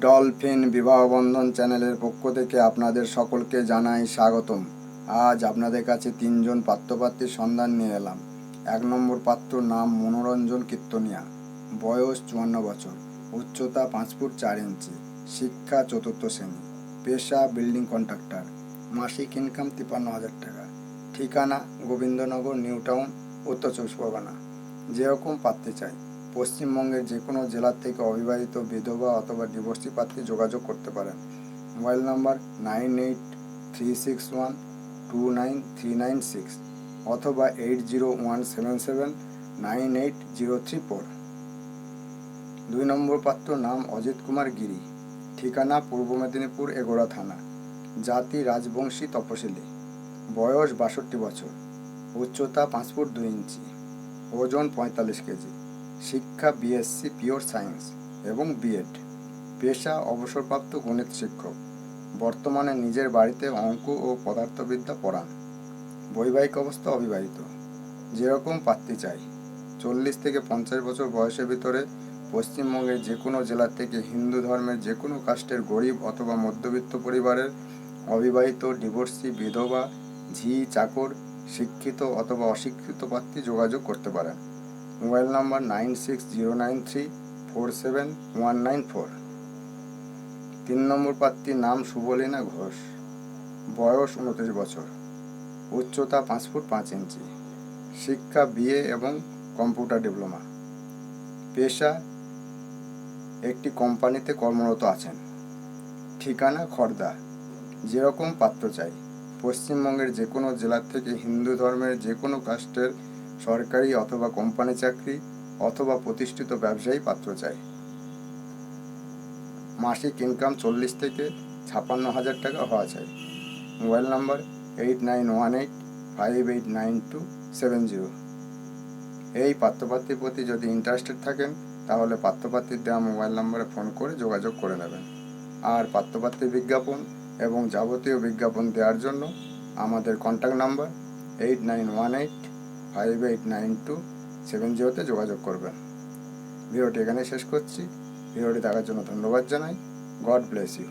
Dolphin বিবাহ বন্ধন চ্যানেলের পক্ষ থেকে আপনাদের সকলকে জানাই স্বাগতম। আজ আপনাদের কাছে তিনজন পাত্রপাত্রীর সন্ধান নিয়ে এলাম। এক নম্বর পাত্র নাম মনোরঞ্জন কীর্তনিয়া। বয়স চুয়ান্ন বছর। উচ্চতা পাঁচ ফুট চার ইঞ্চি। শিক্ষা চতুর্থ শ্রেণি। পেশা বিল্ডিং কন্ট্রাক্টর। মাসিক ইনকাম তিপান্ন হাজার টাকা। ঠিকানা গোবিন্দনগর, নিউ টাউন, উত্তর চব্বিশ পরগনা। যেরকম পাত্রী চাই। পশ্চিমবঙ্গের যে কোনো জেলার থেকে অবিবাহিত বিধবা অথবা ডিভোর্সি পাত্রী যোগাযোগ করতে পারেন। Mobile number nine eight three six one two nine three nine six অথবা eight zero one seven seven nine eight zero three four. দুই নম্বর পাত্র নাম অজিত কুমার গিরি। ঠিকানা পূর্ব মেদিনীপুর এগোড়া থানা। জাতি রাজবংশী তপশিলি। বয়স বাষট্টি বছর। উচ্চতা পাঁচ ফুট দুই ইঞ্চি। ওজন পঁয়তাল্লিশ কেজি। শিক্ষা বিএসসি পিওর সায়েন্স এবং বিএড পেশা অবসরপ্রাপ্ত গণিত শিক্ষক। বর্তমানে নিজের বাড়িতে অঙ্ক ও পদার্থবিদ্যা পড়ান। বৈবাহিক অবস্থা অবিবাহিত। যেরকম পাত্রী চাই। চল্লিশ থেকে পঞ্চাশ বছর বয়সের ভিতরে পশ্চিমবঙ্গের যে কোনো জেলা থেকে হিন্দু ধর্মের যে কোনো কাস্টের গরিব অথবা মধ্যবিত্ত পরিবারের অবিবাহিত, ডিভোর্সি, বিধবা, ঝি, চাকর, শিক্ষিত অথবা অশিক্ষিত প্রার্থী যোগাযোগ করতে পারেন। Mobile number nine six zero nine three four seven one nine four. তিন নম্বর প্রার্থীর নাম শুভলীনা ঘোষ। বয়স উনত্রিশ বছর। উচ্চতা পাঁচ ফুট পাঁচ ইঞ্চি। শিক্ষা, বিএ এবং কম্পিউটার ডিপ্লোমা। পেশা, একটি কোম্পানিতে কর্মরত আছেন। ঠিকানা খর্দা। যেরকম পাত্র চাই। পশ্চিমবঙ্গের যে কোনো জেলার থেকে হিন্দু ধর্মের যে কোনো কাস্টের সরকারি অথবা কোম্পানি চাকরি অথবা প্রতিষ্ঠিত ব্যবসায়ী পাত্র চাই। মাসিক ইনকাম চল্লিশ থেকে ছাপান্ন হাজার টাকা হওয়া চাই। Mobile number eight nine one eight five eight nine two seven zero এই পাত্রপাত্রীর প্রতি যদি ইন্টারেস্টেড থাকেন, তাহলে পাত্রপাত্রীর দেওয়া মোবাইল নম্বরে ফোন করে যোগাযোগ করে নেবেন। আর পাত্রপাত্রীর বিজ্ঞাপন এবং যাবতীয় বিজ্ঞাপন দেওয়ার জন্য আমাদের contact number eight nine one eight five eight nine two seven জিরোতে যোগাযোগ করবেন। ভিডিওটি এখানে শেষ করছি। ভিডিওটি দেখার জন্য ধন্যবাদ জানাই। God bless you